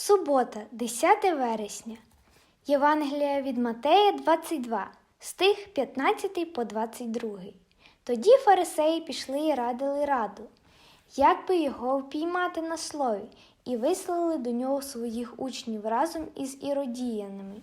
Субота, 10 вересня. Євангелія від Матея 22, стих 15 по 22. Тоді фарисеї пішли і радили раду, як би його впіймати на слові, і вислали до нього своїх учнів разом із іродіянами.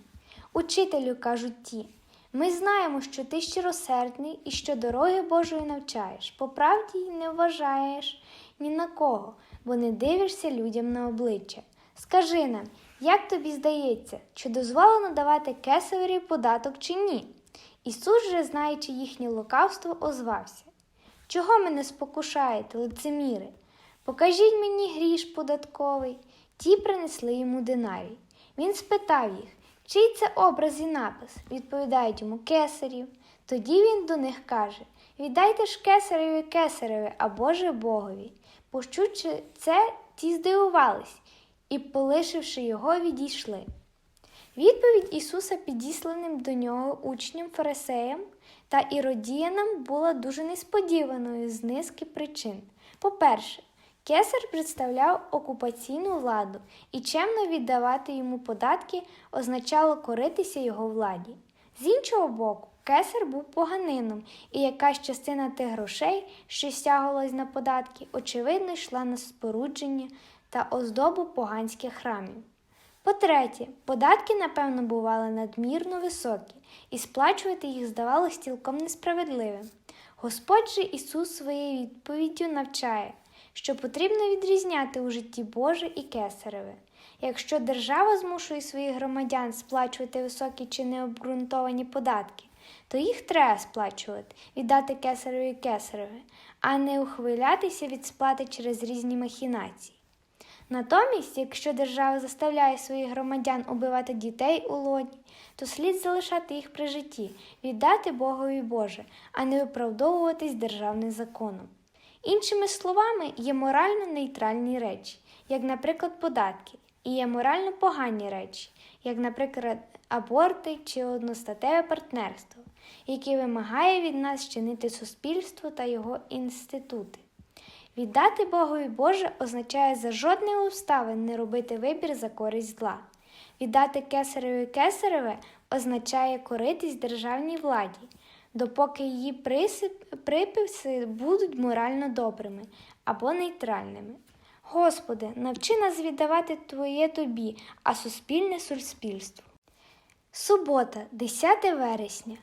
Учителю, кажуть ті, ми знаємо, що ти щиросердний і що дороги Божої навчаєш, по правді й не вважаєш ні на кого, бо не дивишся людям на обличчя. Скажи нам, як тобі здається, чи дозволено давати кесареві податок чи ні? Ісус же, знаючи їхнє лукавство, озвався. Чого мене спокушаєте, лицеміри? Покажіть мені гріш податковий. Ті принесли йому динарій. Він спитав їх, чий це образ і напис? Відповідають йому кесарів. Тоді він до них каже: Віддайте ж кесареві кесареве, а Боже Богові. Почувши це, ті здивувались і, полишивши його, відійшли. Відповідь Ісуса підісланим до нього учням фарисеям та іродіянам була дуже несподіваною з низки причин. По-перше, кесар представляв окупаційну владу, і чемно віддавати йому податки означало коритися його владі. З іншого боку, кесар був поганином, і якась частина тих грошей, що стягувалась на податки, очевидно, йшла на спорудження та оздобу поганських храмів. По-третє, податки, напевно, бували надмірно високі, і сплачувати їх здавалось цілком несправедливим. Господь же Ісус своєю відповіддю навчає, що потрібно відрізняти у житті Боже і кесареве. Якщо держава змушує своїх громадян сплачувати високі чи необґрунтовані податки, то їх треба сплачувати, віддати кесареві кесареве, а не ухвилятися від сплати через різні махінації. Натомість, якщо держава заставляє своїх громадян убивати дітей у лоні, то слід залишати їх при житті, віддати Богові Боже, а не виправдовуватись державним законом. Іншими словами, є морально нейтральні речі, як, наприклад, податки, і є морально погані речі, як, наприклад, аборти чи одностатеве партнерство, які вимагає від нас чинити суспільство та його інститути. Віддати Богові Боже означає за жодних обставин не робити вибір за користь зла. Віддати кесареві кесареве означає коритись державній владі, допоки її приписи будуть морально добрими або нейтральними. Господи, навчи нас віддавати Твоє Тобі, а суспільне суспільству. Субота, 10 вересня.